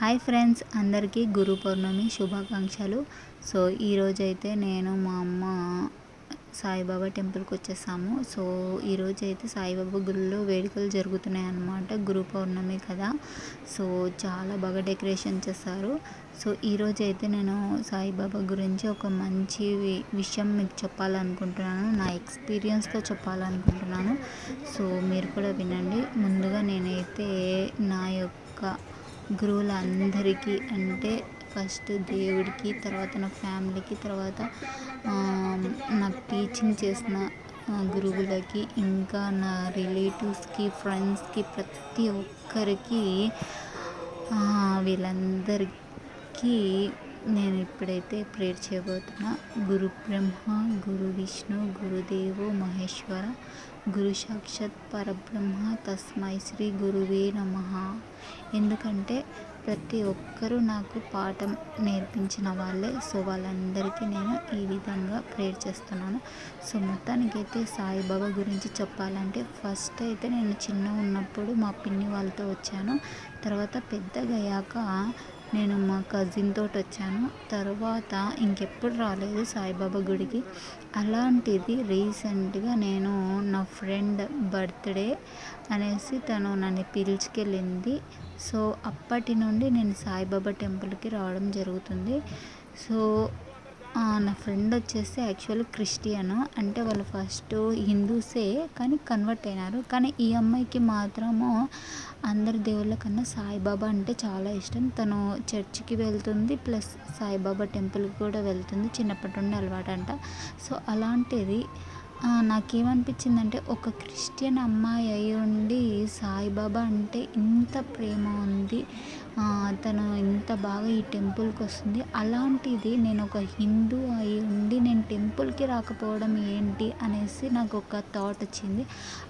Hi friends అందరికీ గురు పౌర్ణమి శుభాకాంక్షలు. So ఈరోజైతే నేను మా అమ్మ సాయిబాబా టెంపుల్కి వచ్చేసాము. సో ఈరోజు అయితే సాయిబాబా గుడిలో వేడుకలు జరుగుతున్నాయి అన్నమాట గురు పౌర్ణమి కదా. సో చాలా బాగా డెకరేషన్ చేస్తారు సో ఈరోజు అయితే నేను సాయిబాబా గురించి ఒక మంచి విషయం మీకు చెప్పాలనుకుంటున్నాను. నా ఎక్స్పీరియన్స్తో చెప్పాలనుకుంటున్నాను. సో మీరు కూడా వినండి. ముందుగా నేనైతే నా యొక్క గురువులందరికీ అంటే ఫస్ట్ దేవుడికి తర్వాత నా ఫ్యామిలీకి తర్వాత నాకు టీచింగ్ చేసిన గురువులకి ఇంకా నా రిలేటివ్స్కి ఫ్రెండ్స్కి ప్రతి ఒక్కరికి వీళ్ళందరికీ నేను ఇప్పుడైతే ప్రేర్ చేయబోతున్నా. గురు బ్రహ్మ గురు విష్ణు గురుదేవు మహేశ్వర గురు సాక్షాత్ పరబ్రహ్మ తస్మై శ్రీ గురువే నమ. ఎందుకంటే ప్రతి ఒక్కరూ నాకు పాఠం నేర్పించిన వాళ్ళే సో వాళ్ళందరికీ నేను ఈ విధంగా ప్రేర్ చేస్తున్నాను. సో మొత్తానికైతే సాయిబాబా గురించి చెప్పాలంటే ఫస్ట్ అయితే నేను చిన్న ఉన్నప్పుడు మా పిన్ని వాళ్ళతో వచ్చాను. తర్వాత పెద్దగయ్యాక నేను మా కజిన్ తోటి వచ్చాను. తర్వాత ఇంకెప్పుడు రాలేదు సాయిబాబా గుడికి. అలాంటిది రీసెంట్గా నేను నా ఫ్రెండ్ బర్త్డే అనేసి తను నన్ను పిలుచుకెళ్ళింది. సో అప్పటి నుండి నేను సాయిబాబా టెంపుల్కి రావడం జరుగుతుంది. సో నా ఫ్రెండ్ వచ్చేసి యాక్చువల్ క్రిస్టియన్. అంటే వాళ్ళు ఫస్ట్ హిందూసే కానీ కన్వర్ట్ అయినారు. కానీ ఈ అమ్మాయికి మాత్రము అందరి దేవుళ్ళ కన్నా సాయిబాబా అంటే చాలా ఇష్టం. తను చర్చికి వెళ్తుంది ప్లస్ సాయిబాబా టెంపుల్కి కూడా వెళ్తుంది. చిన్నప్పటి నుండి అలవాటు అంట సో అలాంటిది నాకేమనిపించిందంటే ఒక క్రిస్టియన్ అమ్మాయి అయి ఉండి సాయిబాబా అంటే ఇంత ప్రేమ ఉంది తను ఇంత బాగా ఈ టెంపుల్కి వస్తుంది. అలాంటిది నేను ఒక హిందూ అయి ఉండి నేను టెంపుల్కి రాకపోవడం ఏంటి అనేసి నాకు ఒక థాట్ వచ్చింది.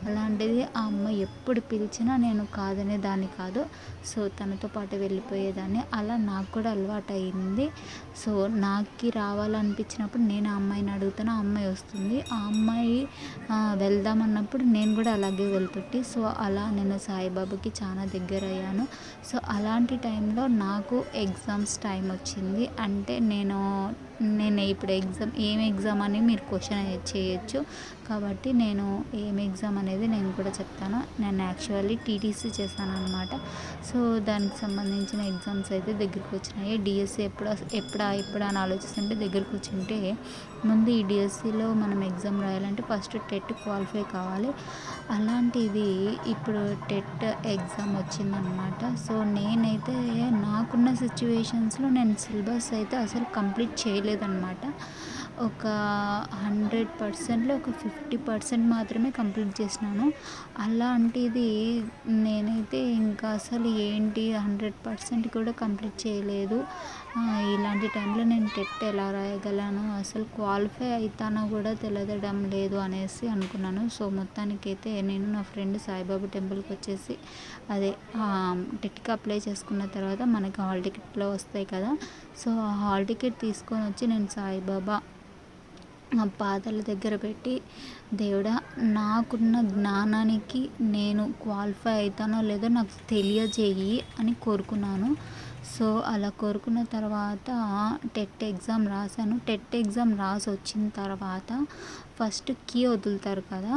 అలాంటిది ఆ అమ్మాయి ఎప్పుడు పిలిచినా నేను కాదనే దాన్ని కాదు సో తనతో పాటు వెళ్ళిపోయేదాన్ని. అలా నాకు కూడా అలవాటు అయింది సో నాకు రావాలనిపించినప్పుడు నేను ఆ అమ్మాయిని అడుగుతాను ఆ అమ్మాయి వస్తుంది. ఆ అమ్మాయి వెళ్దామన్నప్పుడు నేను కూడా అలాగే వెళ్ళిపెట్టి సో అలా నేను సాయిబాబాకి చాలా దగ్గర అయ్యాను సో అలాంటి టైంలో నాకు ఎగ్జామ్స్ టైం వచ్చింది. అంటే నేను నేను ఇప్పుడు ఎగ్జామ్ ఏం ఎగ్జామ్ అని మీరు క్వశ్చన్ చేయొచ్చు. కాబట్టి నేను ఏం ఎగ్జామ్ అనేది నేను కూడా చెప్తాను. నేను యాక్చువల్లీ టీటీసీ చేశాను అనమాట సో దానికి సంబంధించిన ఎగ్జామ్స్ అయితే దగ్గరికి వచ్చినాయి. డిఎస్సి ఎప్పుడు ఎప్పుడా ఎప్పుడా అని ఆలోచిస్తుంటే దగ్గరికి వచ్చింటే ముందు ఈ డిఎస్సిలో మనం ఎగ్జామ్ రాయాలంటే ఫస్ట్ టెట్ క్వాలిఫై కావాలి. అలాంటిది ఇప్పుడు టెట్ ఎగ్జామ్ వచ్చిందనమాట. సో నేనైతే నాకున్న సిచ్యువేషన్స్లో నేను సిలబస్ అయితే అసలు కంప్లీట్ చేయలేదన్నమాట ఒక హండ్రెడ్ పర్సెంట్లో ఒక ఫిఫ్టీ పర్సెంట్ మాత్రమే కంప్లీట్ చేసినాను. అలాంటిది నేనైతే ఇంకా అసలు ఏంటి హండ్రెడ్ పర్సెంట్ కూడా కంప్లీట్ చేయలేదు. ఇలాంటి టైంలో నేను టెట్ ఎలా రాయగలను? అసలు క్వాలిఫై అవుతానో కూడా తెలియడం లేదు అనేసి అనుకున్నాను. సో మొత్తానికైతే నేను నా ఫ్రెండ్ సాయిబాబా టెంపుల్కి వచ్చేసి అదే టెట్కి అప్లై చేసుకున్న తర్వాత మనకి హాల్ టికెట్లో వస్తాయి కదా. సో ఆ హాల్ టికెట్ తీసుకొని వచ్చి నేను సాయిబాబా పాదాల దగ్గర పెట్టి దేవుడా నాకున్న జ్ఞానానికి నేను క్వాలిఫై అవుతానో లేదో నాకు తెలియజేయి అని కోరుకున్నాను. సో అలా కోరుకున్న తర్వాత టెట్ ఎగ్జామ్ రాశాను. టెట్ ఎగ్జామ్ రాసి వచ్చిన తర్వాత ఫస్ట్ కీ వదులుతారు కదా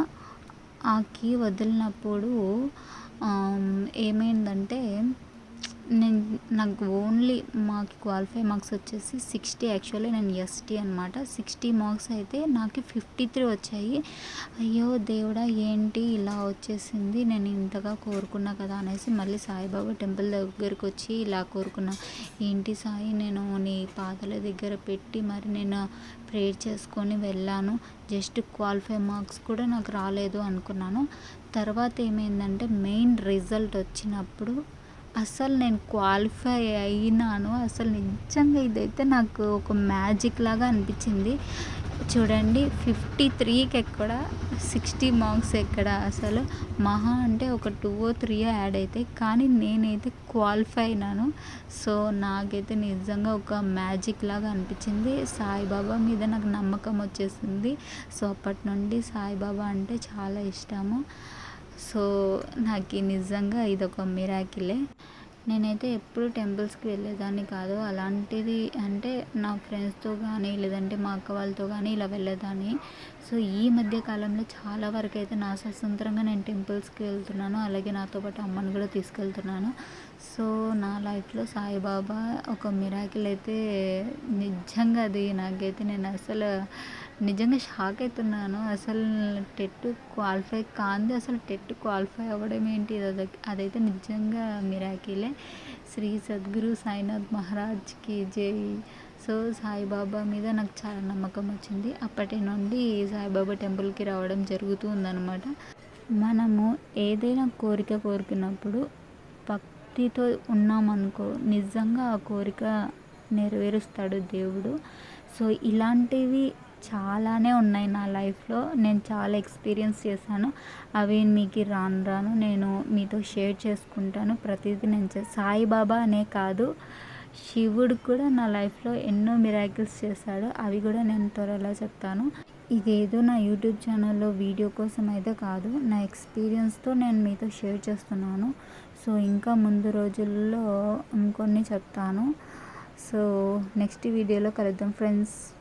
ఆ కీ వదిలినప్పుడు ఏమైందంటే నేను నాకు ఓన్లీ మాకు క్వాలిఫై మార్క్స్ వచ్చేసి సిక్స్టీ యాక్చువల్లీ నేను ఎస్టీ అనమాట సిక్స్టీ మార్క్స్ అయితే నాకు ఫిఫ్టీ త్రీ వచ్చాయి. అయ్యో దేవుడా ఏంటి ఇలా వచ్చేసింది? నేను ఇంతగా కోరుకున్నా కదా అనేసి మళ్ళీ సాయిబాబా టెంపుల్ దగ్గరికి వచ్చి ఇలా కోరుకున్నా. ఏంటి సాయి నేను నీ పాదల దగ్గర పెట్టి మరి నేను ప్రేర్ చేసుకొని వెళ్ళాను. జస్ట్ క్వాలిఫై మార్క్స్ కూడా నాకు రాలేదు అనుకున్నాను. తర్వాత ఏమైందంటే మెయిన్ రిజల్ట్ వచ్చినప్పుడు అసలు నేను క్వాలిఫై అయినాను. అసలు నిజంగా ఇదైతే నాకు ఒక మ్యాజిక్ లాగా అనిపించింది. చూడండి ఫిఫ్టీ త్రీకి ఎక్కడ సిక్స్టీ మార్క్స్ ఎక్కడ అసలు. మహా అంటే ఒక టూ ఓ త్రీ యాడ్ అవుతాయి కానీ నేనైతే క్వాలిఫై అయినాను. సో నాకైతే నిజంగా ఒక మ్యాజిక్ లాగా అనిపించింది. సాయిబాబా మీద నాకు నమ్మకం వచ్చేసింది. సో అప్పటి నుండి సాయిబాబా అంటే చాలా ఇష్టము. సో నాకు నిజంగా ఇదొక మిరాకిలే. నేనైతే ఎప్పుడు టెంపుల్స్కి వెళ్ళేదాన్ని కాదు. అలాంటిది అంటే నా ఫ్రెండ్స్తో కానీ లేదంటే మా అక్క వాళ్ళతో కానీ ఇలా వెళ్ళేదాన్ని. సో ఈ మధ్య కాలంలో చాలా వరకు అయితే నా స్వతంత్రంగా నేను టెంపుల్స్కి వెళ్తున్నాను. అలాగే నాతో పాటు అమ్మని కూడా తీసుకెళ్తున్నాను. సో నా లైఫ్లో సాయిబాబా ఒక మిరాకిల్ అయితే నిజంగా అది నాకైతే నేను అసలు నిజంగా షాక్ అవుతున్నాను అసలు టెట్ క్వాలిఫై కాంది అసలు టెట్ క్వాలిఫై అవ్వడం ఏంటి? అది అదైతే నిజంగా మిరాకిలే. శ్రీ సద్గురు సాయినాథ్ మహారాజ్కి జై. సో సాయిబాబా మీద నాకు చాలా నమ్మకం వచ్చింది. అప్పటి నుండి సాయిబాబా టెంపుల్కి రావడం జరుగుతూ ఉందన్నమాట. మనము ఏదైనా కోరిక కోరుకున్నప్పుడు భక్తితో ఉన్నామనుకో నిజంగా ఆ కోరిక నెరవేరుస్తాడు దేవుడు. సో ఇలాంటివి చాలానే ఉన్నాయి నా లైఫ్లో. నేను చాలా ఎక్స్పీరియన్స్ చేశాను. అవి మీకు రాను రాను నేను మీతో షేర్ చేసుకుంటాను. ప్రతిదీ నేను చే సాయిబాబా అనే కాదు. శివుడు కూడా నా లైఫ్లో ఎన్నో మిరాకిల్స్ చేశాడు. అవి కూడా నేను త్వరలో చెప్తాను. ఇదేదో నా యూట్యూబ్ ఛానల్లో వీడియో కోసం అయితే కాదు. నా ఎక్స్పీరియన్స్తో నేను మీతో షేర్ చేస్తున్నాను. సో ఇంకా ముందు రోజుల్లో ఇంకొన్ని చెప్తాను. సో నెక్స్ట్ వీడియోలో కలుద్దాం ఫ్రెండ్స్.